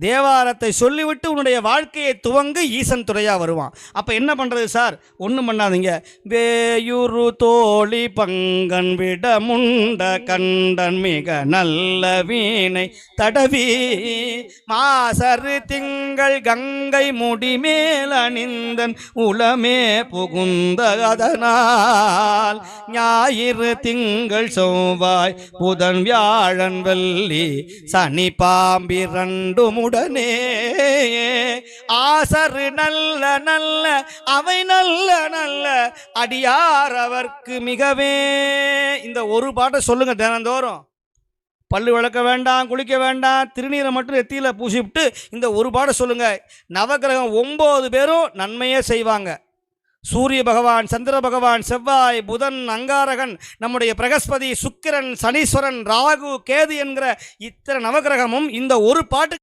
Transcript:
தேவாரத்தை சொல்லிவிட்டு உன்னுடைய வாழ்க்கையை துவங்க ஈசன் துறையா வருவான். அப்போ என்ன பண்ணுறது சார்? ஒன்றும் பண்ணாதீங்க. வேயுரு தோழி பங்கன் விட முண்ட கண்டன் மிக நல்ல வீணை தடவி மாசரு திங்கள் கங்க முடிமேல் அணிந்தன் உளமே புகுந்த அதனால். ஞாயிறு திங்கள் செவ்வாய் புதன் வியாழன் வெள்ளி சனி பாம்பிரண்டுமுடனே. ஆசரு நல்ல நல்ல அவை நல்ல நல்ல அடியார் அவர்க்கு மிகவே. இந்த ஒரு பாட்டை சொல்லுங்க தினந்தோறும். பல்லு விளக்க வேண்டாம் குளிக்க வேண்டாம் திருநீரை மட்டும் எத்தியில் பூசிவிட்டு இந்த ஒரு பாட்டை சொல்லுங்கள் நவக்கிரகம் ஒம்பது பேரும் நன்மையே செய்வாங்க. சூரிய பகவான் சந்திர பகவான் செவ்வாய் புதன் அங்காரகன் நம்முடைய பிரகஸ்பதி சுக்கிரன் சனீஸ்வரன் ராகு கேது என்கிற இத்தனை நவக்கிரகமும் இந்த ஒரு பாட்டு